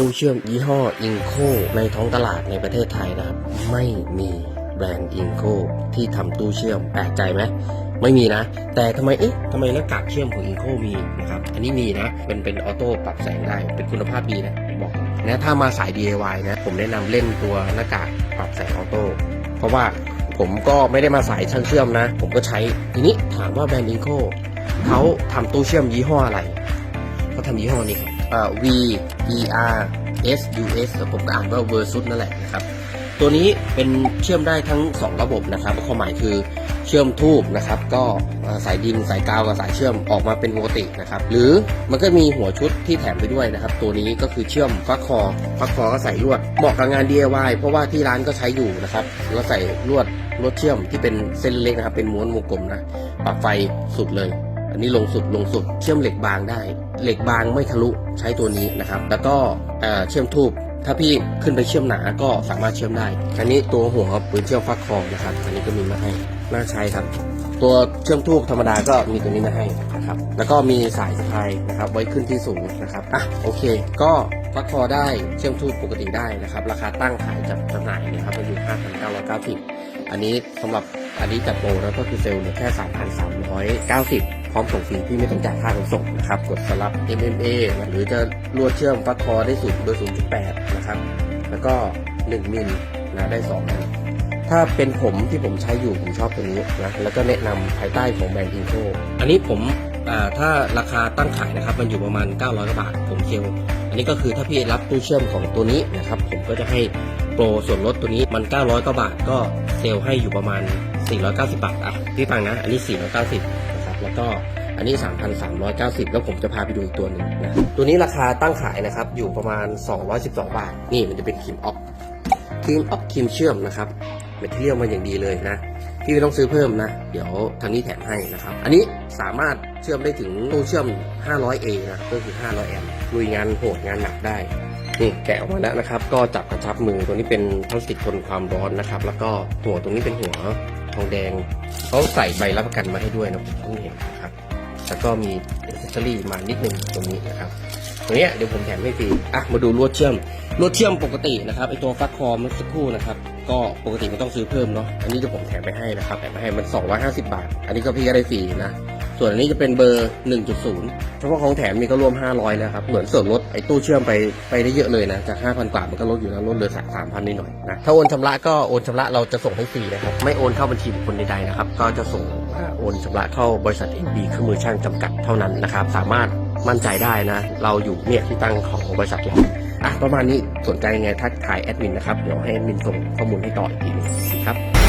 ตู้เชื่อมยี่ห้ออิงโคในท้องตลาดในประเทศไทยนะครับ ไม่มีแบรนด์อิงโคที่ทำตู้เชื่อมแปลกใจไหมไม่มีนะ แต่ทำไมเอ๊ะทำไมหน้ากากเชื่อมของอิงโคมีนะครับอันนี้มีนะเป็นเป็นออโต้ปรับแสงได้เป็นคุณภาพดีนะบอกนะถ้ามาสาย DIY นะผมแนะนำเล่นตัวหน้ากากปรับแสงออโต้เพราะว่าผมก็ไม่ได้มาสายช่างเชื่อมนะ ผมก็ใช้ทีนี้ถามว่าแบรนด์อิงโคเขาทำตู้เชื่อมยี่ห้ออะไร เขาทำยี่ห้อนี้ครับอ่อ V E R S U S ผมก็อ่านว่า Versus นั่นแหละนะครับ ตัวนี้เป็นเชื่อมได้ทั้ง 2 ระบบนะครับความหมายคือเชื่อมทูบนะครับ ก็สายดินสายกาวกับสายเชื่อมออกมาเป็นปกตินะครับ หรือมันก็มีหัวชุดที่แถมไปด้วยนะครับ ตัวนี้ก็คือเชื่อมฟักคอฟักคอก็ใส่ลวดเหมาะกับงาน DIY เพราะว่าที่ร้านก็ใช้อยู่นะครับแล้วใส่ลวดลวดเชื่อมที่เป็นเส้นเล็กนะครับ เป็นม้วนวงกลมนะปรับไฟสุดเลย อันนี้ลงสุดลงสุด เชื่อมเหล็กบางได้ เหล็กบางไม่ทะลุใช้ตัวนี้นะครับ แล้วก็เเชื่อมทูบถ้าพี่ขึ้นไปเชื่อมหนาก็สามารถเชื่อมได้ อันนี้ตัวหัวปืนเชื่อมฟักคองนะครับ อันนี้ก็มีมาให้น่าใช้ครับ ตัวเชื่อมทูบธรรมดาก็มีตัวนี้มาให้นะครับ แล้วก็มีสายสะพายนะครับ ไว้ขึ้นที่สูงนะครับ อะโอเค ก็ฟักคอได้เชื่อมทูบปกติได้นะครับ ราคาตั้งขายจัดจำหน่ายนะครับมันอยู่ 5,990 อันนี้สำหรับอันนี้จัดโปรแล้วก็คือเซลล์เหลือแค่ 3,390 พร้อมส่งฟรีที่ไม่ต้องจ่ายค่าขนส่งนะครับ กดสลับ MMA หรือจะลวดเชื่อมฟักคอได้สูงโดย 0.8 นะครับ แล้วก็ 1 มิลนะได้2อันถ้าเป็นผมที่ผมใช้อยู่ ผมชอบตัวนี้นะแล้วก็แนะนำภายใต้ของแบรนด์อินโ o อันนี้ผมถ้าราคาตั้งขายนะครับ มันอยู่ประมาณ 900กว่าบาท ผมเซลอันนี้ก็คือถ้าพี่รับตู้เชื่อมของตัวนี้นะครับ ผมก็จะให้โปรส่วนลดตัวนี้มัน 900กว่าบาทก็เซลให้อยู่ประมาณ 490 บาทอะพี่ฟังนะ อันนี้ 490 แล้วก็อันนี้ 3,390 แล้วผมจะพาไปดูอีกตัวหนึ่งนะ ตัวนี้ราคาตั้งขายนะครับ อยู่ประมาณ 212 บาท นี่มันจะเป็นครีมออฟครีมออฟครีมเชื่อมนะครับเมทเทียลมาอย่างดีเลยนะ พี่ไม่ต้องซื้อเพิ่มนะ เดี๋ยวทางนี้แถมให้นะครับ อันนี้สามารถเชื่อมได้ถึงตู้เชื่อม 500A นะก็คือ 500แอมป์ลุยงานโหดงานหนักได้นี่แกะออกมาแล้วนะครับ ก็จับกระชับมือตัวนี้เป็นพลาสติกทนความร้อนนะครับ แล้วก็หัวตรงนี้เป็นหัว งแดงเขาใส่ใบรับประกันมาให้ด้วยนะผมเพิ่งเห็นนะครับแล้วก็มีอิเซอรี่มานิดนึงตรงนี้นะครับตรงนี้เดี๋ยวผมแถมให้ฟรีอะมาดูลวดเชื่อมลวดเชื่อมปกตินะครับไอตัวฟักคอเมื่อสักครู่นะครับ ก็ปกติไม่ต้องซื้อเพิ่มเนาะอันนี้เดี๋ยวผมแถมไปให้นะครับแถมไปให้มัน 250 บาท อันนี้ก็พี่ก็ได้ฟรีนะ ส่วนอันนี้จะเป็นเบอร์ 1.0 เฉพาะของแถมนี่ก็รวม 500 แล้วครับ เหมือนส่วนลดไอ้ตู้เชื่อมไปไปได้เยอะเลยนะ จาก 5,000 กว่ามันก็ลดอยู่แล้วลดเหลือสัก3,000 นิดหน่อยนะ ถ้าโอนชำระก็โอนชำระเราจะส่งให้ฟรีนะครับ ไม่โอนเข้าบัญชีบุคคลใดๆนะครับ ก็จะส่งโอนชำระเข้าบริษัท NB เครื่องมือช่างจำกัดเท่านั้นนะครับ สามารถมั่นใจได้นะ เราอยู่เนี่ยที่ตั้งของบริษัทเราอะประมาณนี้สนใจยังไงทักทายแอดมินนะครับ เดี๋ยวให้แอดมินส่งข้อมูลให้ต่ออีกทีนึงครับ